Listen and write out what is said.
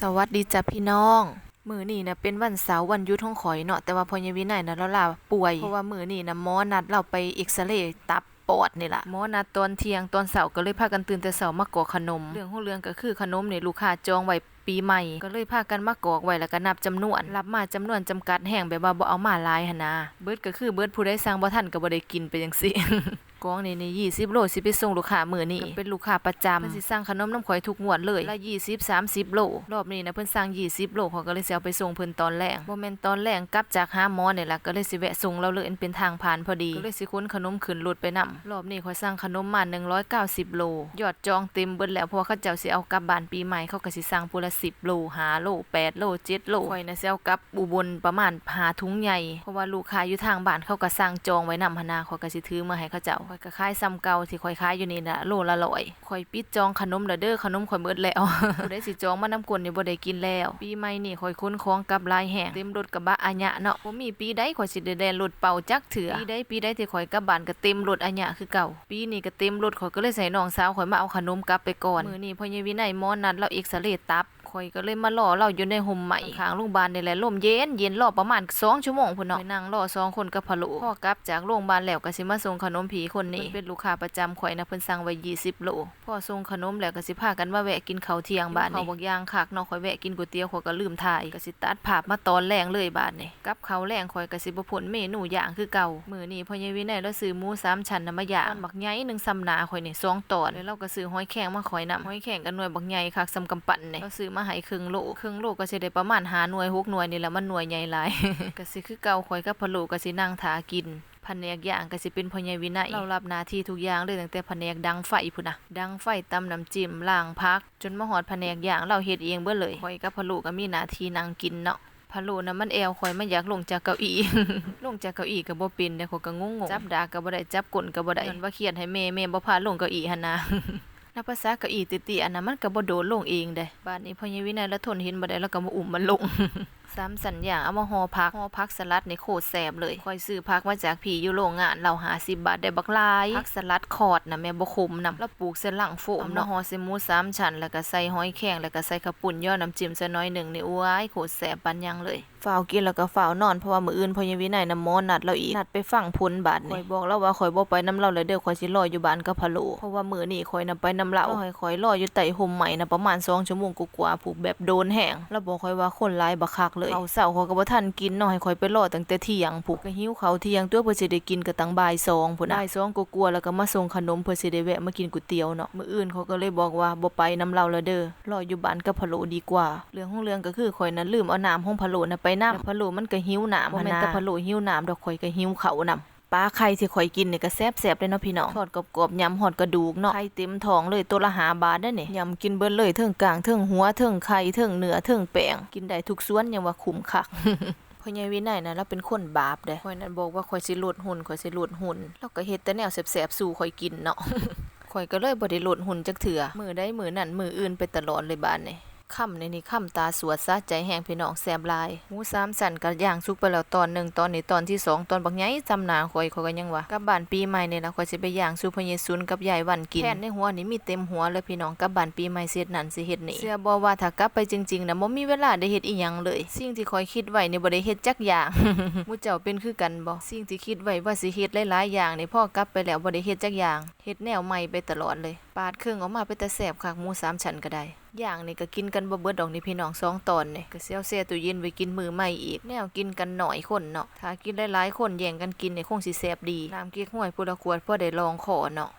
สวัสดีจ้ะพี่น้อง มือนี่นะเป็นวันเสาร์วันยุดของข่อยเนาะแต่ว่าพอยาวินัยนะเราลาป่วย เพราะว่ามือนี่นะหมอนัดเราไปเอ็กซเรย์ตับปอดนี่ล่ะหมอนัดตอนเที่ยงตอนเสาร์ก็เลยพากันตื่นแต่เสาร์มากอกขนม เรื่องของเรื่องก็คือขนมเนี่ยลูกค้าจองไว้ปีใหม่ ก็เลยพากันมากอกไว้แล้วก็นับจำนวน รับมาจำนวนจำกัดแห่งแบบว่าบ่เอามาหลายหนนะเบิดก็คือเบิดผู้ใดสั่งบ่ทันก็บ่ได้กินไปจังซี่ กองนี่นี่20โลสิไปส่งลูกค้ามื้อนี้ก็เป็นลูกค้าประจำเพิ่นสิสั่งขนมน้ำข่อยทุกงวดเลยละ20 30โลรอบนี้นะเพิ่นสั่ง20โลเขาก็เลยสิเอาไปส่งเพิ่นตอนแรกบ่แม่นตอนแรกกลับจากหาหมอนี่ล่ะก็เลยสิแวะส่งเราเลยอันเป็นทางผ่านพอดีก็เลยสิขนขนมขึ้นรถไปนํรอบนี้ข่อยสั่งขนมมา190โลยอดจองเต็มเบิดแล้วเพราะว่าเขาเจ้าสิเอากลับบ้านปีใหม่เขาก็สิสั่งผู้ละ10โล5โล8โล7โลข่อยน่ะสิเอากลับอุบลประมาณ5ถุงใหญ่เพราะว่าลูกค้าอยู่ทางบ้านเขาก็สั่งจองไว้นำหนนาข่อยก็สิถือมาให้เขาเจ้าข่อยก็ขายซ้ำเก่าที่ข่อยขายอยู่นี่นะโลละร้อยข่อยปิดจองขนมแล้วเด้อขนมข่อยเบิดแล้วผู้ใดสิจองมานํกวนนี่บ่ได้กินแล้ว ปีใหม่นี่ข่อยขนของกับลายแห่งเต็มรถกระบะอาญะเนาะบ่มีปีใดข่อยสิได้แล่นรถเป่าจักเถื่อปีใดปีใดที่ข่อยกลับบ้านก็เต็มรถอาญะคือเก่า ปีนี้ก็เต็มรถข่อยก็เลยใส่น้องสาวข่อยมาเอาขนมกลับไปก่อนมื้อนี้พ่อใหญ่วินัยหมอนัดเราเอ็กซเรย์ตับ ข่อยก็เลยมารอเราอยู่ในห่มใหม่ข้างโรงพยาบาลนี่แหละลมเย็นเย็นรอประมาณ2ชั่วโมงพุ่นเนาะไปนั่งรอสองคนกับพะโลพอกลับจากโรงพยาบาลแล้วก็สิมาส่งขนมผีคนนี้เพิ่นเป็นลูกค้าประจำข่อยนะเพิ่นสั่งไว้20โลพอส่งขนมแล้วก็สิพากันมาแวะกินข้าวเที่ยงบ้านนี่ข้าวบักอย่างคักเนาะข่อยแวะกินก๋วยเตี๋ยวข่อยก็ลืมถ่ายก็สิตัดภาพมาตอนแรงเลยบาดนี่กับข้าวแรงข่อยก็สิบ่พ้นเมนูย่างคือเก่ามื้อนี้พ่อใหญ่วินัยแล้วซื้อหมูสามชั้นน่ะมาย่างตอนบักใหญ่หนึงซำหนาข่อยนี่สองตอนแล้วเราก็ซื้อหอยแครงมาข่อยนํหอยแครงกันหน่วยบักใหญ่คักซำกำปั้นนี่เราซื้อมาให้ครึ่งโลครึ่งโลก็สิได้ประมาณ5หน่วย6หน่วยนี่แหละมันหน่วยใหญ่หลายก็สิคือเก่าข่อยกับพะโลก็สินั่งทากินแผนกย่างก็สิเป็นพ่อใหญ่วินัยเรารับหน้าที่ทุกอย่างเลยตั้งแต่แผนกดังไฟพุ่นน่ะดังไฟตำน้ำจิ้มล้างพัก จนมาฮอดแผนกย่างเราเฮ็ดเองเบิดเลยข่อยกับพะโลก็มีหน้าที่นั่งกินเนาะพะโลน่ะมันแอวข่อยมันอยากลงจากเก้าอี้ ลงจากเก้าอี้ก็บ่เป็นเด้ข่อยก็งงๆจับดากก็บ่ได้จับก้นก็บ่ได้มันว่าเครียดให้แม่แม่บ่พาลงเก้าอี้หั่นนะ นับภาษาเก้าอี้ติๆอันนั้นมันก็บ่โดดลงเองเด้บ้านนี้พ่อใหญ่วินัยแล้วทนเห็นบ่ได้แล้วก็มาอุ้มมันลงซ้ำสัญญาเอามาห่อผักห่อผักสลัดในโคตรแสบเลยคอยซื้อผักมาจากพี่อยู่โรงงานเราหาสิบบาทได้บักหลายผักสลัดคอดนะแม่บ่คมนำแล้วปลูกเส้นหลังโฟมเนาะห่อใส่หมูสามชั้นแล้วก็ใส่หอยแครงแล้วก็ใส่ข้าวปุ้นย่อน้ำจิ้มซะน้อยหนึ่งนี่อ้วยโคตรแสบปันยังเลย ฝ้าวกินแล้วก็ฝ้าวนอนเพราะว่ามื้ออื่นพอยวินัยน้ำมอนัดเราอีกนัดไปฟังพุนบาดนี่ข่อยบอกแล้วว่าข่อยบ่ไปน้ำเล่าเลยเด้อข่อยสิรออยู่บ้านกับพะโลเพราะว่ามื้อนี้ข่อยนำไปน้ำเล่าข่อยข่อยรออยู่ใต้ห่มใหม่นะประมาณ2ชั่วโมงกว่าๆผูกแบบโดนแห้งแล้วบอกข่อยว่าคนหลายบักคักเลยเอาเช้าข่อยก็บ่ทันกินเนาะให้ข่อยไปรอตั้งแต่เที่ยงผูกก็หิวข้าวเที่ยงตัวเพื่อสิได้กินก็ตั้งบ่าย2พุ่นน่ะบ่าย2กว่าๆแล้วก็มาส่งขนมเพื่อสิได้แวะมากินก๋วยเตี๋ยวเนาะมื้ออื่นเขาก็เลยบอกว่าบ่ไปน้ำเล่าแล้วเด้อรออยู่บ้านกับพะโลดีกว่า เรื่องของเรื่องก็คือข่อยนั้นลืมเอาน้ำของพะโลน่ะไปน้ำพะโลมันก็หิวน้ำบ่แม่นแต่พะโลหิวน้ำดอกข่อยก็หิวข้าวนํปลาไข่ที่ข่อยกินนี่ก็แซ่บๆเลยเนาะพี่น้องทอดกรอบๆยำหอดกระดูกเนาะไข่เต็มท้องเลยตัวละ5บาทเด้อนี่ยำกินเบิดเลยเทิงกลางเทิงหัวเทิงไข่เทิงเนื้อเทิงแป้งกินได้ทุกส่วนยังว่าคุ้มคักพ่อใหญ่วินัยนะเราเป็นคนบาปเด้ข่อยนั้นบอกว่าข่อยสิลดหุ่นข่อยสิลดหุ่นแล้วก็เฮ็ดแต่แนวแซ่บๆสู่ข่อยกินเนาะข่อยก็เลยบ่ได้ลดหุ่นจักเถื่อมื้อใดมื้อนั้นมื้ออื่นไปตลอดเลยบาดนี่ ค่ำในนี้ค่ำตาสวดซะใจแห้งพี่น้องแซ่บลายหมูสามสันก็ย่างสุกไปแล้วตอนหนึ่งตอนนี้ตอนที่สองตอนบักใหญ่จำหนาข่อยข่อยก็ยังว่ากลับบ้านปีใหม่นี่ล่ะข่อยสิไปย่างสู่พเยซูกับยายวันกินแค่นในหัวนี่มีเต็มหัวเลยพี่น้องกับบ้านปีใหม่เสียดนันสิเฮ็ดนี่เชื่อบ่ว่าถ้ากลับไปจริงๆนะบ่มีเวลาได้เฮ็ดอีหยังเลย สิ่งที่ข่อยคิดไว้นี่บ่ได้เฮ็ดจักอย่างมูเจ้าเป็นคือกันบ่สิ่งที่คิดไว้ว่าสิเฮ็ดหลายๆอย่างนี่พอกลับไปแล้วบ่ได้เฮ็ดจักอย่างเฮ็ดแนวใหม่ไปตลอดเลย ปาดเครื่องออกมาเป็นตาแซ่บคักหมูสามชั้นก็ได้ อย่างนี่ก็กินกันบ่เบิดดอกนี่พี่น้องสองตอนนี่ก็เซียวเซียตู้เย็นไปกินมือใหม่อีกแนวกินกันหน่อยคนเนาะถ้ากินหลายๆคนแย่งกันกินนี่คงสิแซ่บดีน้ำเก๊กฮวยพุละขวดพอได้ลองขอเนาะ